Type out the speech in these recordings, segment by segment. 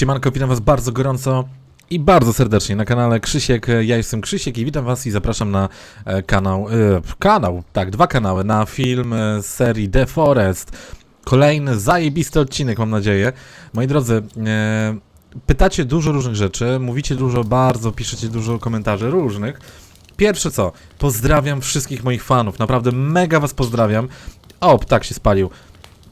Siemanko, witam was bardzo gorąco i bardzo serdecznie na kanale Krzysiek. Ja jestem Krzysiek i witam was i zapraszam na e, kanał, e, kanał, tak, dwa kanały, na film e, z serii The Forest. Kolejny zajebisty odcinek, mam nadzieję. Moi drodzy, e, pytacie dużo różnych rzeczy, mówicie dużo, bardzo, piszecie dużo komentarzy różnych. Pierwsze co, pozdrawiam wszystkich moich fanów, naprawdę mega was pozdrawiam. O, ptak się spalił.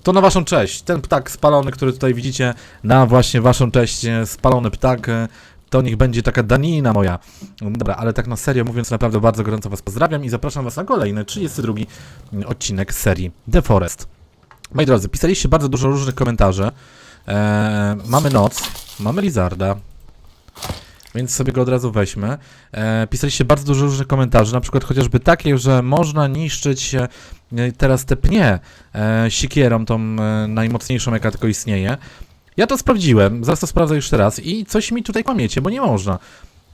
To na waszą cześć. Ten ptak spalony, który tutaj widzicie, na właśnie waszą cześć, e, spalony ptak, e, to niech będzie taka danina moja. Dobra, ale tak na serio mówiąc, naprawdę bardzo gorąco was pozdrawiam i zapraszam was na kolejny, 32 odcinek serii The Forest. Moi drodzy, pisaliście bardzo dużo różnych komentarzy. E, mamy noc, mamy Lizarda, więc sobie go od razu weźmy. E, pisaliście bardzo dużo różnych komentarzy, na przykład chociażby takie, że można niszczyć e, teraz te pnie e, sikierą, tą e, najmocniejszą, jaka tylko istnieje. Ja to sprawdziłem, zaraz to sprawdzę jeszcze raz i coś mi tutaj kłamiecie, bo nie można.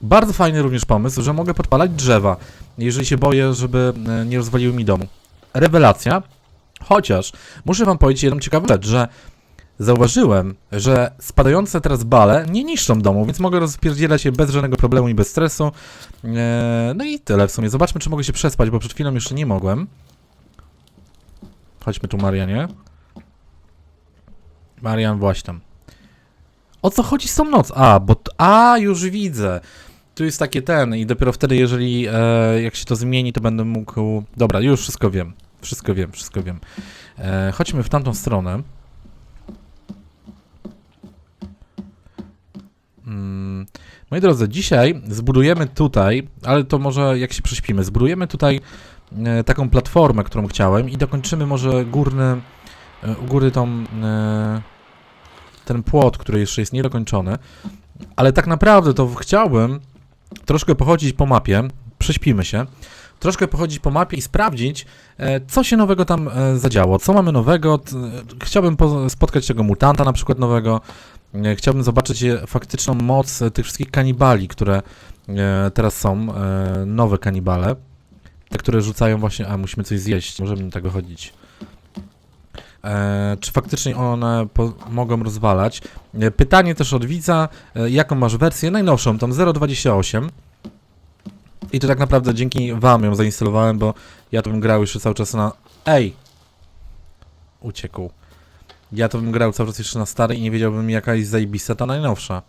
Bardzo fajny również pomysł, że mogę podpalać drzewa, jeżeli się boję, żeby e, nie rozwaliły mi domu. Rewelacja, chociaż muszę wam powiedzieć jedną ciekawą rzecz, że zauważyłem, że spadające teraz bale nie niszczą domu, więc mogę rozpierdzielać je bez żadnego problemu i bez stresu. E, no i tyle w sumie. Zobaczmy, czy mogę się przespać, bo przed chwilą jeszcze nie mogłem. Chodźmy tu, Marianie. Marian, właśnie. O co chodzi z tą noc? A, bo... A, już widzę. Tu jest takie ten i dopiero wtedy, jeżeli e, jak się to zmieni, to będę mógł... Dobra, już wszystko wiem. Wszystko wiem, wszystko wiem. E, chodźmy w tamtą stronę. Mm, moi drodzy, dzisiaj zbudujemy tutaj, ale to może jak się prześpimy, zbudujemy tutaj e, taką platformę, którą chciałem i dokończymy może górny, e, u góry tą, e, ten płot, który jeszcze jest niedokończony, ale tak naprawdę to chciałbym troszkę pochodzić po mapie, prześpimy się, troszkę pochodzić po mapie i sprawdzić, co się nowego tam zadziało, co mamy nowego, chciałbym po, spotkać tego mutanta na przykład nowego, chciałbym zobaczyć e, faktyczną moc e, tych wszystkich kanibali, które e, teraz są, e, nowe kanibale, te, które rzucają właśnie, a musimy coś zjeść, możemy tego chodzić. E, czy faktycznie one mogą rozwalać? E, pytanie też od widza, e, jaką masz wersję? Najnowszą, tą 0.28. I to tak naprawdę dzięki wam ją zainstalowałem, bo ja to bym grał jeszcze cały czas na... Ej! Uciekł. Ja to bym grał cały czas jeszcze na stary i nie wiedziałbym jaka jest zajebista ta najnowsza.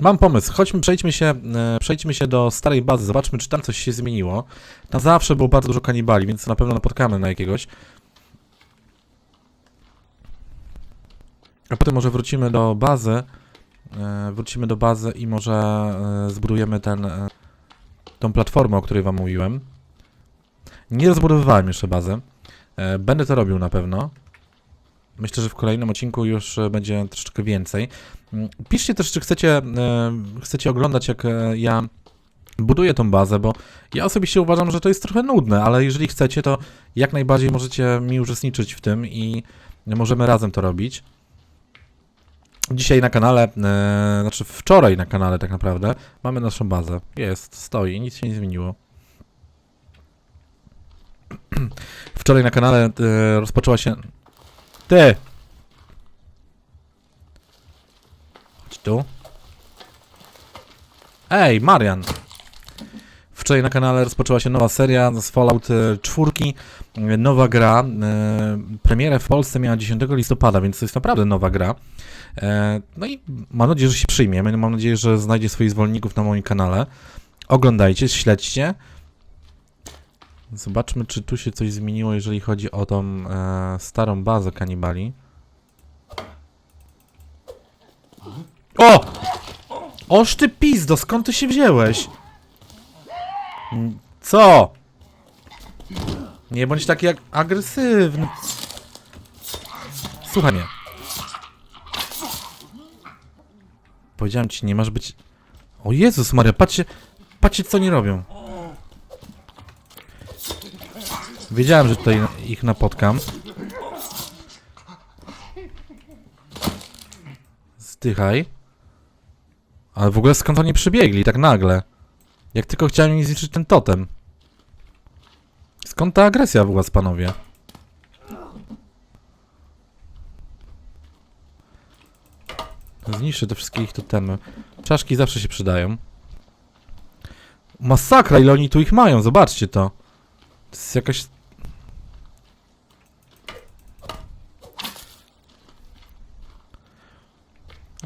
Mam pomysł, chodźmy, przejdźmy się, e, przejdźmy się do starej bazy, zobaczmy czy tam coś się zmieniło. Tam zawsze było bardzo dużo kanibali, więc na pewno napotkamy na jakiegoś. A potem może wrócimy do bazy. E, wrócimy do bazy i może e, zbudujemy ten, tą platformę, o której wam mówiłem. Nie rozbudowywałem jeszcze bazy. E, będę to robił na pewno. Myślę, że w kolejnym odcinku już e, będzie troszeczkę więcej. Mm, Piszcie też, czy chcecie, e, chcecie oglądać, jak ja buduję tą bazę, bo ja osobiście uważam, że to jest trochę nudne, ale jeżeli chcecie, to jak najbardziej możecie mi uczestniczyć w tym i możemy razem to robić. Dzisiaj na kanale, e, znaczy wczoraj na kanale tak naprawdę, mamy naszą bazę. Jest, stoi, nic się nie zmieniło. Wczoraj na kanale e, rozpoczęła się... Ty! Chodź tu. Ej, Marian! Wczoraj na kanale rozpoczęła się nowa seria z Fallout e, 4. E, Nowa gra. E, premierę w Polsce miała 10 listopada, więc to jest naprawdę nowa gra. E, No i mam nadzieję, że się przyjmie. Mam nadzieję, że znajdzie swoich zwolenników na moim kanale. Oglądajcie, śledźcie. Zobaczmy, czy tu się coś zmieniło, jeżeli chodzi o tą e, starą bazę kanibali. O! Oż ty pizdo, skąd ty się wzięłeś? Mm, Co? Nie bądź taki jak agresywny. Słuchaj mnie. Powiedziałem ci, nie masz być... O Jezus Maria, patrzcie, patrzcie co oni robią. Wiedziałem, że tutaj ich napotkam. Zdychaj. Ale w ogóle skąd oni przybiegli tak nagle? Jak tylko chciałem im zniszczyć ten totem. Skąd ta agresja w was, panowie? Zniszczę te wszystkie ich totemy. Czaszki zawsze się przydają. Masakra, ile oni tu ich mają, zobaczcie to. To jest jakaś...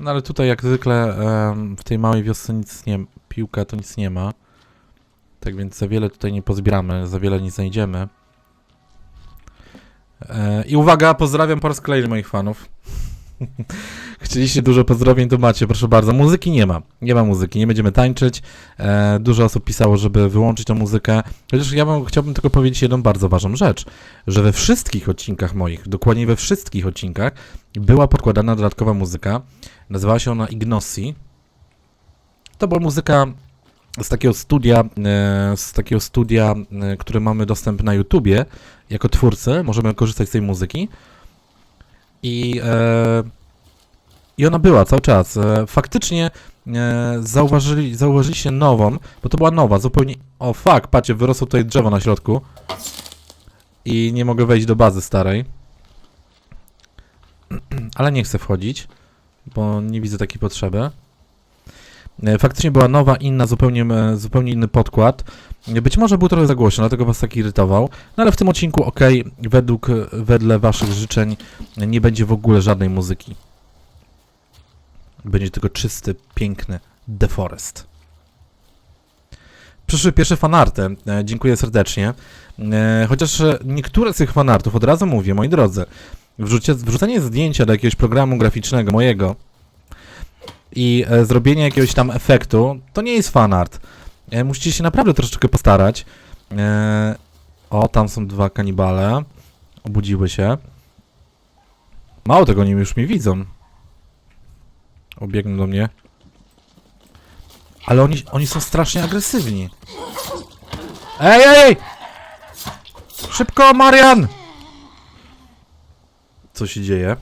No ale tutaj jak zwykle w tej małej wiosce nic nie... Piłka to nic nie ma. Tak więc za wiele tutaj nie pozbieramy, za wiele nie znajdziemy. E, I uwaga, pozdrawiam po raz kolejny moich fanów. Chcieliście dużo pozdrowień, to macie, proszę bardzo. Muzyki nie ma, nie ma muzyki, nie będziemy tańczyć. E, dużo osób pisało, żeby wyłączyć tą muzykę. Chociaż ja chciałbym tylko powiedzieć jedną bardzo ważną rzecz, że we wszystkich odcinkach moich, dokładnie we wszystkich odcinkach, była podkładana dodatkowa muzyka. Nazywała się ona Ignosi. To była muzyka z takiego studia, e, z takiego studia, e, które mamy dostęp na YouTubie, jako twórcy, możemy korzystać z tej muzyki. I, e, I ona była cały czas. Faktycznie zauważyli, zauważyliście nową, bo to była nowa, zupełnie... O fuck, patrzcie, wyrosło tutaj drzewo na środku. I nie mogę wejść do bazy starej. Ale nie chcę wchodzić, bo nie widzę takiej potrzeby. E, Faktycznie była nowa, inna, zupełnie, e, zupełnie inny podkład. E, Być może był trochę za głośno, dlatego was tak irytował. No ale w tym odcinku, ok, według, wedle waszych życzeń nie będzie w ogóle żadnej muzyki. Będzie tylko czysty, piękny The Forest. Przyszły pierwsze fanarty. Dziękuję serdecznie. Chociaż niektóre z tych fanartów, od razu mówię, moi drodzy, wrzucie, wrzucenie zdjęcia do jakiegoś programu graficznego mojego i e, zrobienie jakiegoś tam efektu, to nie jest fanart. E, musicie się naprawdę troszeczkę postarać. E, o, tam są dwa kanibale. Obudziły się. Mało tego, oni już mnie widzą. Obiegną do mnie. Ale oni, oni są strasznie agresywni. Ej, ej! ej! Szybko, Marian! Co się dzieje?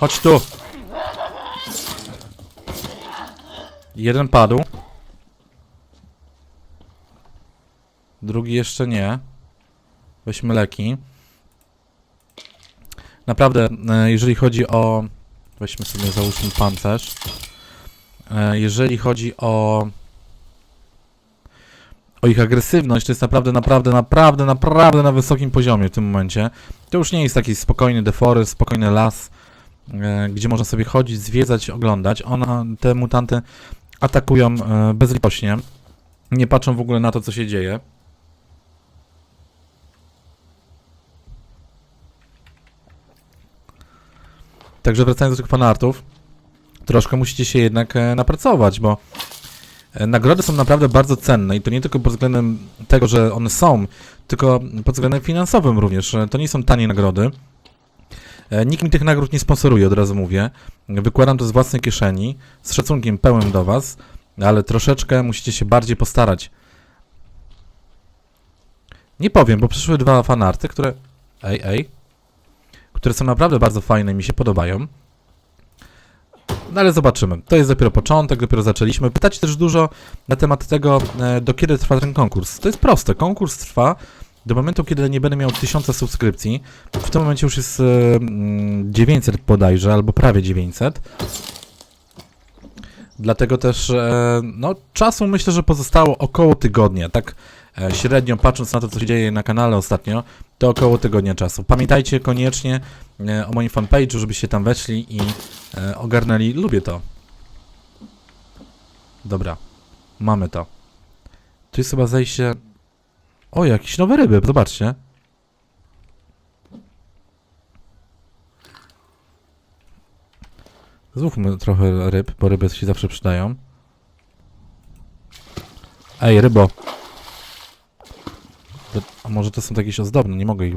Chodź tu. Jeden padł. Drugi jeszcze nie. Weźmy leki. Naprawdę, e, jeżeli chodzi o... Weźmy sobie, załóżmy pancerz. E, Jeżeli chodzi o... O ich agresywność, to jest naprawdę, naprawdę, naprawdę, naprawdę na wysokim poziomie w tym momencie. To już nie jest taki spokojny deforest, spokojny las, e, gdzie można sobie chodzić, zwiedzać, oglądać. Ona, te mutanty atakują e, bezlitośnie. Nie patrzą w ogóle na to, co się dzieje. Także wracając do tych fanartów, troszkę musicie się jednak e, napracować, bo nagrody są naprawdę bardzo cenne i to nie tylko pod względem tego, że one są, tylko pod względem finansowym również. E, To nie są tanie nagrody. E, Nikt mi tych nagród nie sponsoruje, od razu mówię. Wykładam to z własnej kieszeni, z szacunkiem pełnym do Was, ale troszeczkę musicie się bardziej postarać. Nie powiem, bo przyszły dwa fanarty, które... Ej, ej. Które są naprawdę bardzo fajne i mi się podobają. No ale zobaczymy. To jest dopiero początek, dopiero zaczęliśmy. Pytacie też dużo na temat tego, e, do kiedy trwa ten konkurs. To jest proste. Konkurs trwa do momentu, kiedy nie będę miał 1000 subskrypcji. W tym momencie już jest e, mm, 900 bodajże, albo prawie 900. Dlatego też, e, no, czasu myślę, że pozostało około tygodnia. Tak średnio patrząc na to, co się dzieje na kanale ostatnio, to około tygodnia czasu. Pamiętajcie koniecznie e, o moim fanpage'u, żebyście tam weszli i e, ogarnęli. Lubię to. Dobra, mamy to. Tu jest chyba zejście... O, jakieś nowe ryby, zobaczcie. Złówmy trochę ryb, bo ryby się zawsze przydają. Ej, rybo. A może to są jakieś ozdobne, nie mogę ich...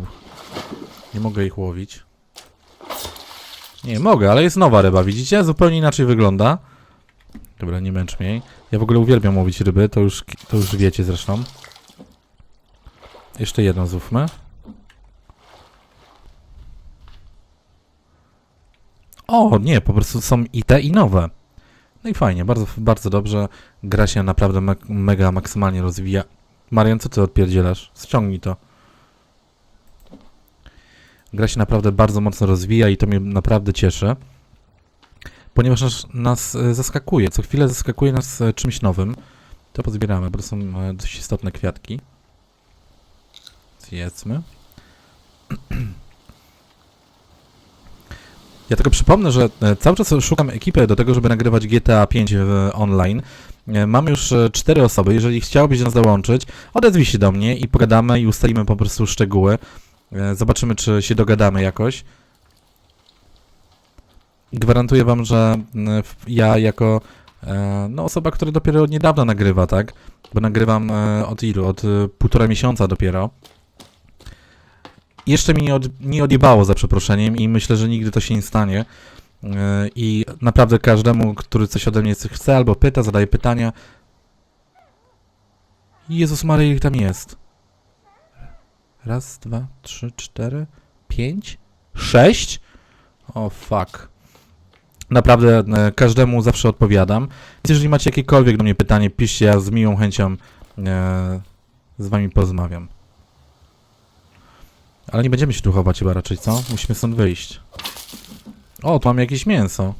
Nie mogę ich łowić. Nie, mogę, ale jest nowa ryba, widzicie? Zupełnie inaczej wygląda. Dobra, nie męcz mnie. Ja w ogóle uwielbiam łowić ryby, to już, to już wiecie zresztą. Jeszcze jedną złówmy. O, nie, po prostu są i te, i nowe. No i fajnie, bardzo, bardzo dobrze. Gra się naprawdę me mega maksymalnie rozwija. Marian, co ty odpierdzielasz? Ściągnij to. Gra się naprawdę bardzo mocno rozwija i to mnie naprawdę cieszy. Ponieważ nas, nas e, zaskakuje, co chwilę zaskakuje nas e, czymś nowym. To pozbieramy, bo to są e, dość istotne kwiatki. Zjedzmy. Ja tylko przypomnę, że cały czas szukam ekipy do tego, żeby nagrywać GTA 5 w online. E, Mam już e, cztery osoby. Jeżeli chciałbyś nas dołączyć, odezwij się do mnie i pogadamy i ustalimy po prostu szczegóły. E, Zobaczymy, czy się dogadamy jakoś. Gwarantuję wam, że ja jako no, osoba, która dopiero od niedawna nagrywa, tak? Bo nagrywam od ilu? Od półtora miesiąca dopiero. Jeszcze mi nie, od, nie odjebało za przeproszeniem i myślę, że nigdy to się nie stanie. I naprawdę każdemu, który coś ode mnie chce albo pyta, zadaje pytania. Jezus Maria, ich tam jest. Raz, dwa, trzy, cztery, pięć, sześć? O fuck. Naprawdę e, każdemu zawsze odpowiadam. Więc jeżeli macie jakiekolwiek do mnie pytanie, piszcie, ja z miłą chęcią e, z wami porozmawiam. Ale nie będziemy się tu chować chyba raczej, co? Musimy stąd wyjść. O, tu mamy jakieś mięso.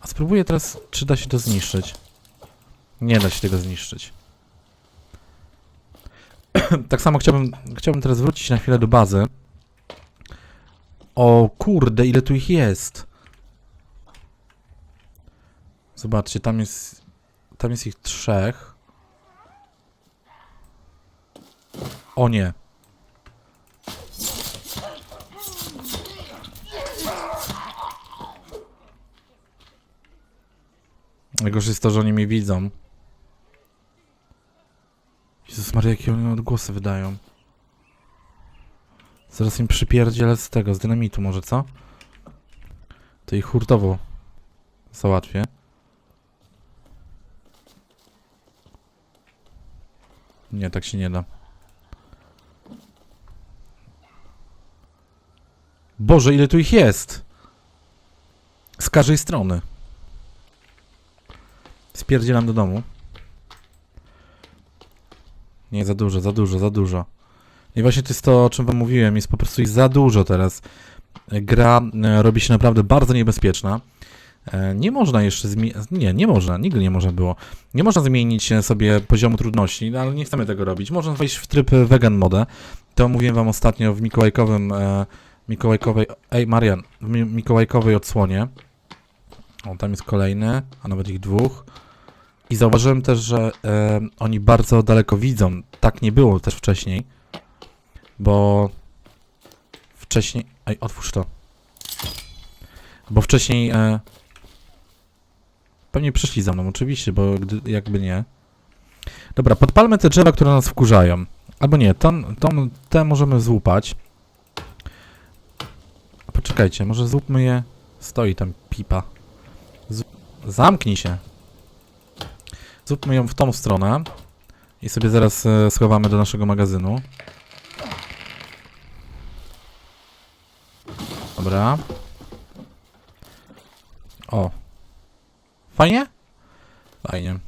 A spróbuję teraz, czy da się to zniszczyć. Nie da się tego zniszczyć. tak samo chciałbym, chciałbym teraz wrócić na chwilę do bazy. O kurde, ile tu ich jest. Zobaczcie, tam jest, tam jest ich trzech. O nie. Najgorsze jest to, że oni mnie widzą. Jezus Maria, jakie oni odgłosy wydają. Zaraz im przypierdzielę z tego, z dynamitu może, co? To ich hurtowo załatwię. Nie, tak się nie da. Boże, ile tu ich jest! Z każdej strony. Spierdzielam do domu. Nie, za dużo, za dużo, za dużo. I właśnie to jest to, o czym wam mówiłem, jest po prostu ich za dużo teraz. Gra e, robi się naprawdę bardzo niebezpieczna. E, Nie można jeszcze zmienić, nie, nie można, nigdy nie można było. Nie można zmienić e, sobie poziomu trudności, no, ale nie chcemy tego robić. Można wejść w tryb vegan mode. To mówiłem wam ostatnio w mikołajkowym, e, mikołajkowej, ej Marian, w mi- mikołajkowej odsłonie. O, tam jest kolejny, a nawet ich dwóch. I zauważyłem też, że e, oni bardzo daleko widzą. Tak nie było też wcześniej. Bo wcześniej. Ej, otwórz to. Bo wcześniej. E, pewnie przyszli za mną, oczywiście, bo gdy, jakby nie. Dobra, podpalmy te drzewa, które nas wkurzają. Albo nie, tą, tą, te możemy złupać. Poczekajcie, może złupmy je. Stoi tam pipa. Z... Zamknij się. Zróbmy ją w tą stronę. I sobie zaraz e, schowamy do naszego magazynu. Dobra. O. Fajnie? Fajnie.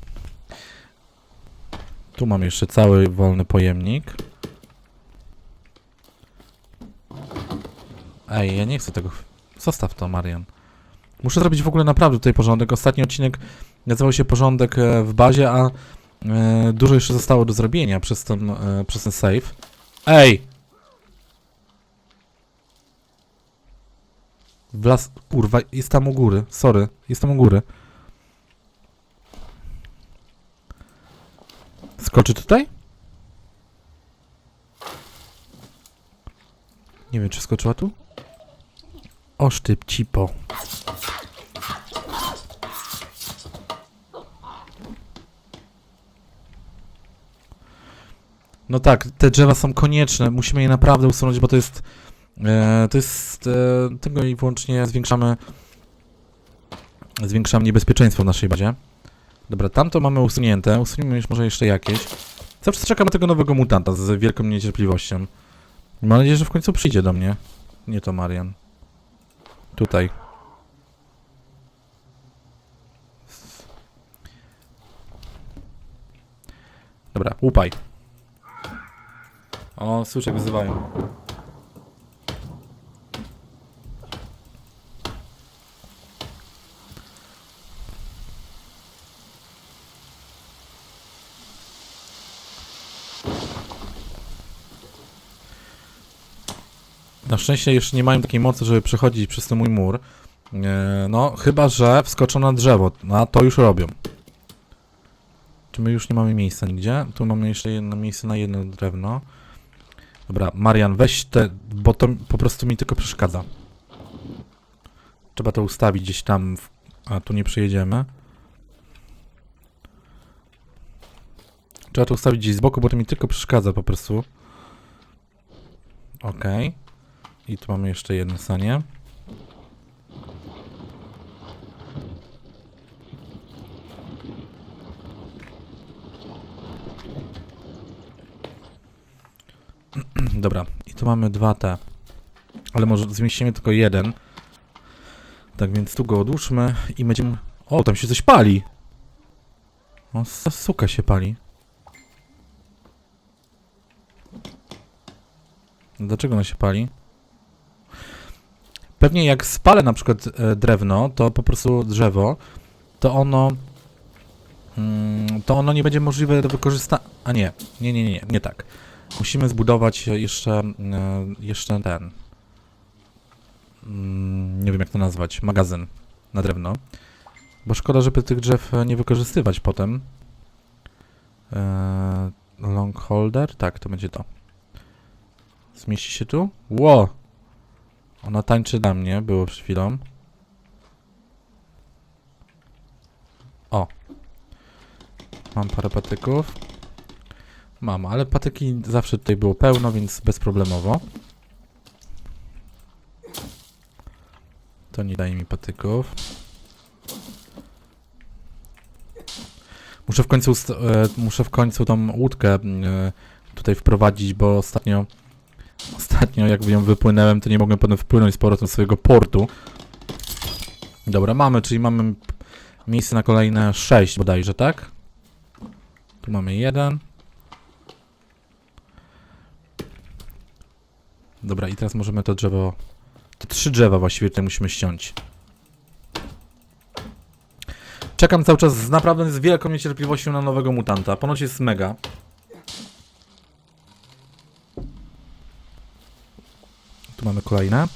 Tu mam jeszcze cały wolny pojemnik. Ej, ja nie chcę tego. Zostaw to, Marian. Muszę zrobić w ogóle naprawdę tutaj porządek. Ostatni odcinek nazywał się Porządek e, w bazie, a e, dużo jeszcze zostało do zrobienia przez ten, e, przez ten save. Ej! W las... Kurwa, jest tam u góry. Sorry, jest tam u góry. Skoczy tutaj? Nie wiem, czy skoczyła tu? Oż ty, cipo. No tak, te drzewa są konieczne, musimy je naprawdę usunąć, bo to jest, e, to jest, e, tylko i wyłącznie zwiększamy, zwiększamy niebezpieczeństwo w naszej bazie. Dobra, tamto mamy usunięte, usuniemy już może jeszcze jakieś. Cały czas na tego nowego mutanta z wielką niecierpliwością. Mam nadzieję, że w końcu przyjdzie do mnie. Nie to Marian. Tutaj. Dobra, łupaj. O, słyszę, wyzywają. Na szczęście jeszcze nie mają takiej mocy, żeby przechodzić przez ten mój mur. E, no, chyba że wskoczą na drzewo, a to już robią. Czy my już nie mamy miejsca nigdzie? Tu mamy jeszcze jedno miejsce na jedno drewno. Dobra, Marian, weź te, bo to po prostu mi tylko przeszkadza. Trzeba to ustawić gdzieś tam, w, a tu nie przyjedziemy. Trzeba to ustawić gdzieś z boku, bo to mi tylko przeszkadza po prostu. Okej. I tu mamy jeszcze jedno sanie. Dobra, i tu mamy dwa te. Ale może zmieścimy tylko jeden. Tak więc tu go odłóżmy i będziemy... O, tam się coś pali! O, suka się pali. Dlaczego ona się pali? Pewnie jak spalę na przykład e, drewno, to po prostu drzewo, to ono... Mm, to ono nie będzie możliwe do wykorzystania... A nie, nie, nie, nie, nie tak. Musimy zbudować jeszcze, e, jeszcze ten... Mm, nie wiem jak to nazwać, magazyn na drewno. Bo szkoda, żeby tych drzew nie wykorzystywać potem. E, long holder? Tak, to będzie to. Zmieści się tu? Ło! Ona tańczy dla mnie, było przed chwilą. O. Mam parę patyków. Mam, ale patyki zawsze tutaj było pełno, więc bezproblemowo. To nie daje mi patyków. Muszę w końcu, e, muszę w końcu tą łódkę e, tutaj wprowadzić, bo ostatnio Ostatnio jak nią wypłynąłem, to nie mogłem potem wpłynąć z powrotem swojego portu. Dobra, mamy, czyli mamy miejsce na kolejne 6 bodajże, tak? Tu mamy jeden. Dobra, i teraz możemy to drzewo... Te trzy drzewa właściwie tutaj musimy ściąć. Czekam cały czas z naprawdę z wielką niecierpliwością na nowego mutanta. Ponoć jest mega. Tu mamy kolejne.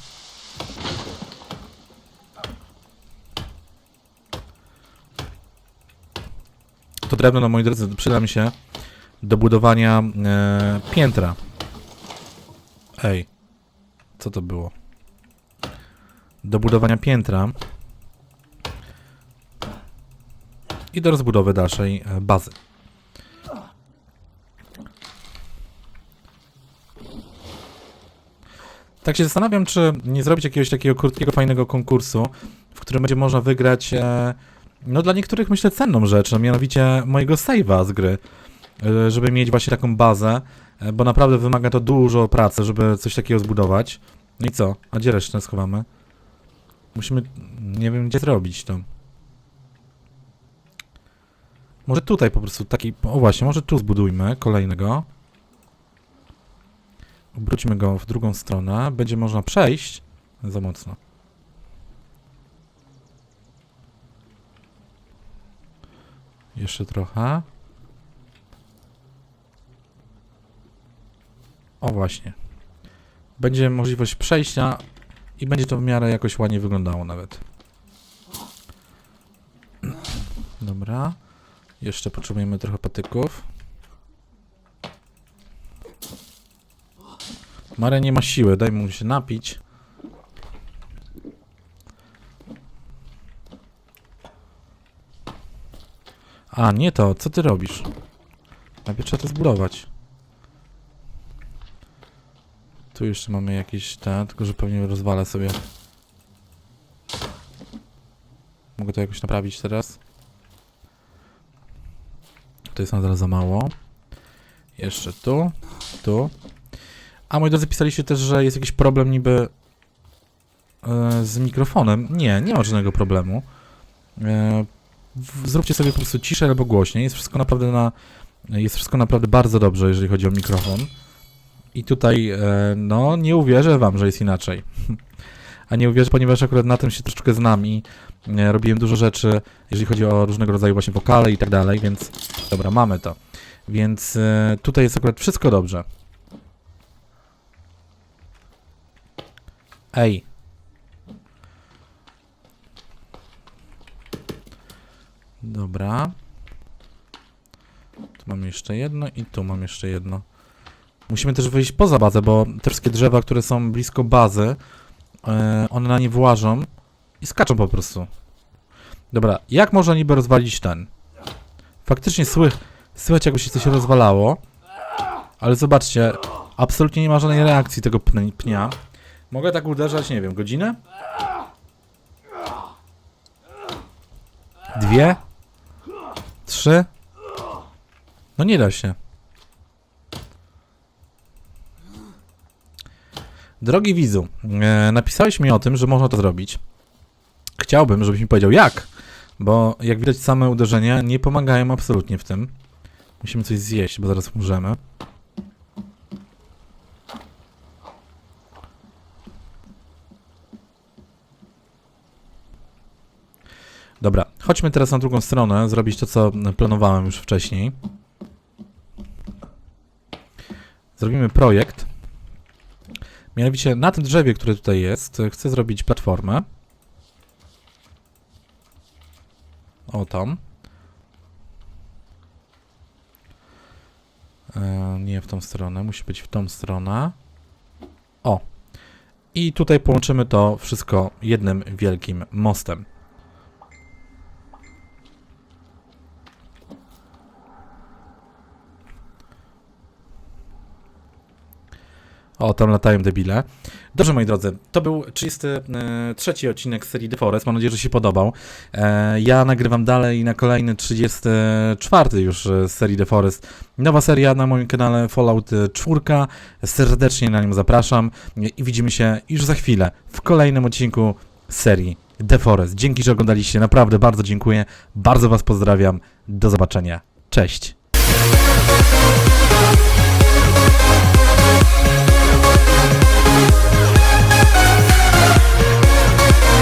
To drewno, no moi drodzy, przyda mi się do budowania e, piętra. Ej, co to było? Do budowania piętra i do rozbudowy dalszej e, bazy. Tak się zastanawiam, czy nie zrobić jakiegoś takiego krótkiego, fajnego konkursu, w którym będzie można wygrać, e, no dla niektórych myślę cenną rzecz, no mianowicie mojego save'a z gry, e, żeby mieć właśnie taką bazę, bo naprawdę wymaga to dużo pracy, żeby coś takiego zbudować. No i co? A gdzie resztę schowamy? Musimy, nie wiem gdzie zrobić to. Może tutaj po prostu taki, o właśnie, może tu zbudujmy kolejnego. Obróćmy go w drugą stronę. Będzie można przejść. Za mocno. Jeszcze trochę. O właśnie. Będzie możliwość przejścia i będzie to w miarę jakoś ładnie wyglądało nawet. Dobra. Jeszcze potrzebujemy trochę patyków. Mare nie ma siły, daj mu się napić. A, nie to, co ty robisz? Najpierw trzeba to zbudować. Tu jeszcze mamy jakieś te, tylko że pewnie rozwalę sobie. Mogę to jakoś naprawić teraz. To jest nadal za mało. Jeszcze tu, tu. A moi drodzy, pisaliście też, że jest jakiś problem niby e, z mikrofonem. Nie, nie ma żadnego problemu. E, zróbcie sobie po prostu ciszej albo głośniej. Jest wszystko naprawdę na. Jest wszystko naprawdę bardzo dobrze, jeżeli chodzi o mikrofon. I tutaj, e, no, nie uwierzę wam, że jest inaczej. A nie uwierzę, ponieważ akurat na tym się troszeczkę znam i e, robiłem dużo rzeczy, jeżeli chodzi o różnego rodzaju właśnie wokale i tak dalej, więc dobra, mamy to. Więc e, tutaj jest akurat wszystko dobrze. Ej. Dobra. Tu mam jeszcze jedno i tu mam jeszcze jedno. Musimy też wyjść poza bazę, bo te wszystkie drzewa, które są blisko bazy, e, one na nie włażą i skaczą po prostu. Dobra, jak można niby rozwalić ten? Faktycznie słych, słychać jakby się coś rozwalało, ale zobaczcie, absolutnie nie ma żadnej reakcji tego pn- pnia. Mogę tak uderzać, nie wiem, godzinę? Dwie? Trzy? No nie da się. Drogi widzu, e, napisałeś mi o tym, że można to zrobić. Chciałbym, żebyś mi powiedział jak, bo jak widać same uderzenia nie pomagają absolutnie w tym. Musimy coś zjeść, bo zaraz umrzemy. Dobra, chodźmy teraz na drugą stronę, zrobić to, co planowałem już wcześniej. Zrobimy projekt. Mianowicie na tym drzewie, które tutaj jest, chcę zrobić platformę. O tam. E, nie w tą stronę, musi być w tą stronę. O. I tutaj połączymy to wszystko jednym wielkim mostem. O, tam latają debile. Dobrze, moi drodzy, to był 33 odcinek serii The Forest. Mam nadzieję, że się podobał. E, ja nagrywam dalej na kolejny 34 już e, serii The Forest. Nowa seria na moim kanale Fallout 4. Serdecznie na nią zapraszam i widzimy się już za chwilę w kolejnym odcinku serii The Forest. Dzięki, że oglądaliście. Naprawdę bardzo dziękuję. Bardzo Was pozdrawiam. Do zobaczenia. Cześć.